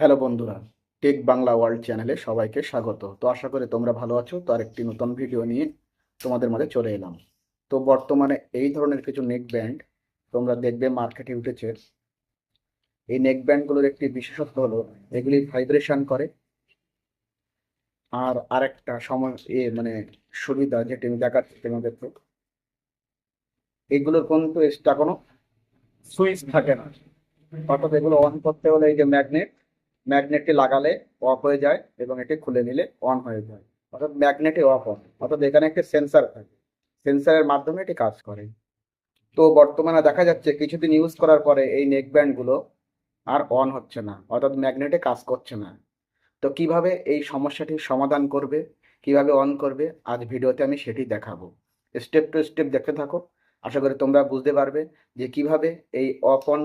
Hello বন্ধুরা, take Bangla world চ্যানেলে সবাইকে স্বাগত। তো আশা করি তোমরা ভালো আছো, তো আরেকটি নতুন ভিডিও নিয়ে তোমাদের মাঝে চলে এলাম। তো বর্তমানে এই ধরনের কিছু নেক ব্যান্ড তোমরা দেখবে মার্কেটে উঠেছে। এই নেক ব্যান্ডগুলোর একটি বিশেষত্ব হলো, এগুলি ভাইব্রেশন করে। আর আরেকটা সময়, এ মানে সুবিধা যেটি আমি দেখাচ্ছি তোমাদেরকে এইগুলোর কিন্তু এক্সট্রা কোনো সুইচ থাকে না। অর্থাৎ এগুলো অন করতে হলে এই যে ম্যাগনেট ম্যাগনেটটি লাগালে অফ হয়ে যায় এবং এটি খুলে নিলে অন হয়ে যায়। অর্থাৎ ম্যাগনেটে অফ অন অর্থাৎ এখানে একটি সেন্সার থাকে। সেন্সারের মাধ্যমে এটি কাজ করে। তো বর্তমানে দেখা যাচ্ছে কিছুদিন ইউজ করার পরে এই নেক ব্যান্ডগুলো আর অন হচ্ছে না। অর্থাৎ ম্যাগনেটে কাজ করছে না। তো কীভাবে এই সমস্যাটির সমাধান করবে, কীভাবে অন করবে, আজ ভিডিওতে আমি সেটি দেখাবো। স্টেপ টু স্টেপ দেখতে থাকো। আশা করি তোমরা বুঝতে পারবে যে কীভাবে এই অফ অন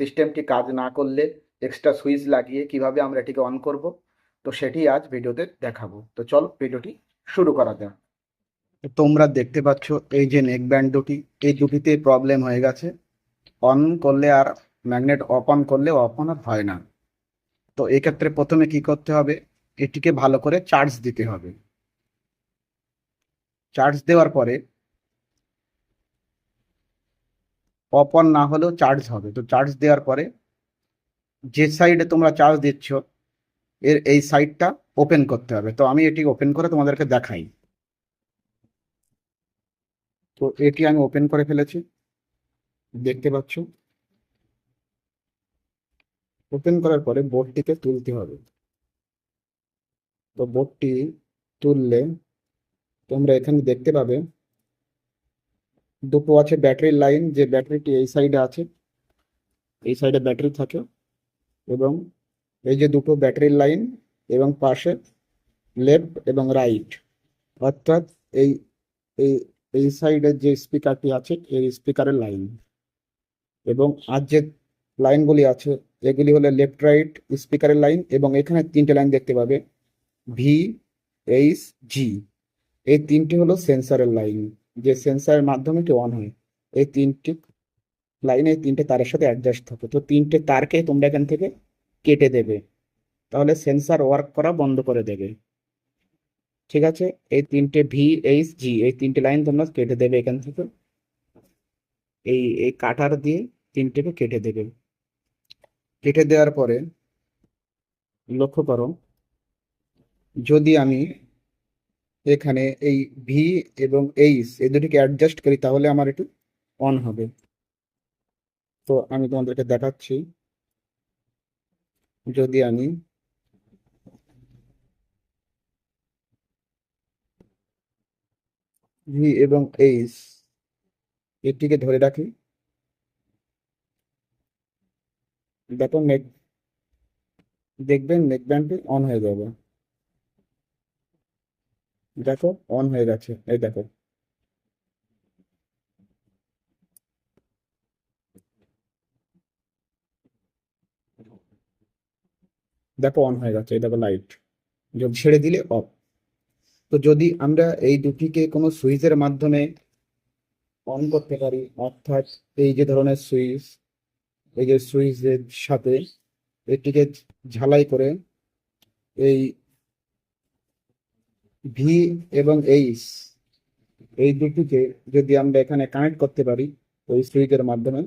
সিস্টেমটি কাজ না করলে এক্সট্রা সুইচ লাগিয়ে কীভাবে আমরা এটিকে অন করব, তো সেটি আজ ভিডিওতে দেখাবো। তো চল ভিডিওটি শুরু করা যাক। তোমরা দেখতে পাচ্ছ এই যে নেক ব্যান্ড দুটি, এই দুটিতে প্রবলেম হয়ে গেছে। অন করলে আর ম্যাগনেট অফ অন করলে অফ অন আর হয় না। তো এক্ষেত্রে প্রথমে কি করতে হবে? এটিকে ভালো করে চার্জ দিতে হবে। চার্জ দেওয়ার পরে অফ অন না হলেও চার্জ হবে। তো চার্জ দেওয়ার পরে যে সাইডে তোমরা চার্জ দিচ্ছ, এর এই সাইডটা ওপেন করতে হবে। তো আমি এটি ওপেন করে তোমাদেরকে দেখাই। তো এটি আমি ওপেন করে ফেলেছি। দেখতে পাচ্ছ? ওপেন করার পরে বোর্ডটিকে তুলতে হবে। তো বোর্ডটি তুললে তোমরা এখানে দেখতে পাবে, দুটো আছে ব্যাটারির লাইন যে ব্যাটারিটি এই সাইডে আছে, এই সাইডে ব্যাটারি থাকে। এবং এই যে দুটো ব্যাটারির লাইন এবং পাশে লেফট এবং রাইট, অর্থাৎ এই এই এই সাইডের যে স্পিকারটি আছে এই স্পিকারের লাইন। এবং আর যে লাইনগুলি আছে এগুলি হলো লেফট, রাইট স্পিকারের লাইন এবং এখানে তিনটে লাইন দেখতে পাবে ভি এইচ জি এই তিনটি হলো সেন্সারের লাইন, যে সেন্সারের মাধ্যমে এটি অন হয়। এই তিনটি লাইনে তিনটে তারের সাথে অ্যাডজাস্ট থাকে তো তিনটে তারকে তোমরা এখান থেকে কেটে দেবে। তাহলে সেন্সার ওয়ার্ক করা বন্ধ করে দেবে। ঠিক আছে? এই তিনটে ভি এইচ জি এই তিনটে লাইন তোমরা কেটে দেবে এখান থেকে। এই এই কাটার দিয়ে তিনটেকে কেটে দেবে। কেটে দেওয়ার পরে লক্ষ্য করো, যদি আমি এখানে এই ভি এবং এইচ এই দুটিকে অ্যাডজাস্ট করি, তাহলে আমার একটু অন হবে। তো আমি তোমাদেরকে দেখাচ্ছি। যদি আমি ভি এবং এইচ এটিকে ধরে রাখি। দেখো নেক, দেখবেন নেক ব্যান্ডটি অন হয়ে যাবে। দেখো অন হয়ে গেছে। এই দেখো। দেখো অন হয়ে গেছে এই দেখো লাইট ছেড়ে দিলে অফ তো যদি আমরা এই দুটিকে কোনো সুইচের মাধ্যমে অন করতে পারি, অর্থাৎ এই যে ধরনের সুইচ, এই যে সুইচের সাথে এটিকে ঝালাই করে এই ভি এবং এইচ এই দুটিকে যদি আমরা এখানে কানেক্ট করতে পারি, ওই সুইচের মাধ্যমে,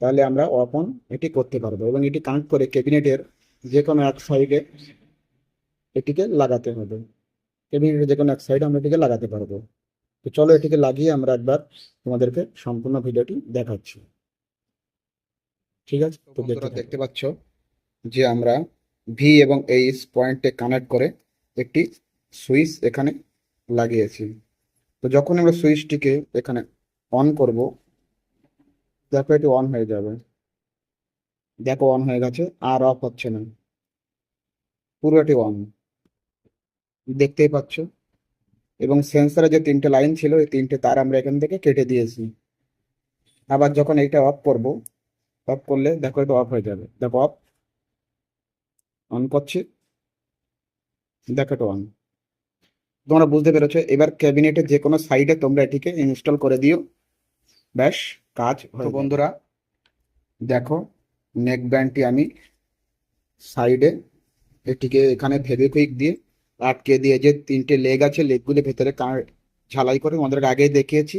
তাহলে আমরা অফ অন এটি করতে পারব এবং এটি কানেক্ট করে ক্যাবিনেটের যে কোনো এক সাইডে এটিকে লাগাতে হবে। ক্যাবিনেটের যে কোনো এক সাইডে আমরা এটিকে লাগাতে পারব। তো চলো এটিকে লাগিয়ে আমরা একবার তোমাদেরকে সম্পূর্ণ ভিডিওটি দেখাচ্ছি। ঠিক আছে? তো দেখতে পাচ্ছ যে আমরা ভি এবং এইচ পয়েন্টে কানেক্ট করে একটি সুইচ এখানে লাগিয়েছি। তো যখন আমরা সুইচটিকে এখানে অন করব দেখো এটি অন হয়ে যাবে। দেখো অন হয়ে গেছে, আর অফ হচ্ছে না। পুরোটি অন দেখতেই পাচ্ছ? এবং সেন্সারে যে তিনটে লাইন ছিল, এই তিনটে তার আমরা এখান থেকে কেটে দিয়েছি। আবার যখন এইটা অফ করব অফ করলে দেখো এটা অফ হয়ে যাবে। দেখো অফ অন করছি। দেখো এটা অন তোমরা বুঝতে পেরেছ? এবার ক্যাবিনেটের যে কোনো সাইডে তোমরা এটিকে ইনস্টল করে দিও। ব্যাস, কাজ বন্ধুরা, দেখো নেক ব্যান্ডটি আমি সাইডে এটিকে এখানে ফেভিকুইক দিয়ে আটকে দিয়ে যে তিনটে লেগ আছে লেগগুলো ভেতরে ঝালাই করে আমাদেরকে আগেই দেখিয়েছি,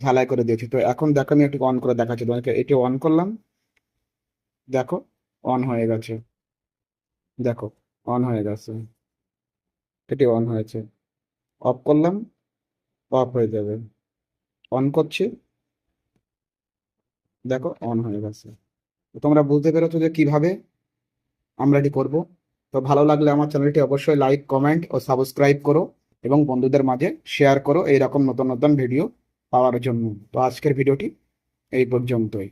ঝালাই করে দিয়েছি। তো এখন দেখো আমি একটু অন করে দেখাচ্ছি তোমাকে এটি অন করলাম, দেখো অন হয়ে গেছে। দেখো অন হয়ে গেছে। এটি অন হয়েছে। অফ করলাম অফ হয়ে যাবে। অন করছি, দেখো অন হয়ে গেছে। তোমরা বুঝতে পেরেছ যে কীভাবে আমরা এটি করব। তো ভালো লাগলে আমার চ্যানেলটি অবশ্যই লাইক, কমেন্ট ও সাবস্ক্রাইব করো এবং বন্ধুদের মাঝে শেয়ার করো এইরকম নতুন নতুন ভিডিও পাওয়ার জন্য। তো আজকের ভিডিওটি এই পর্যন্তই।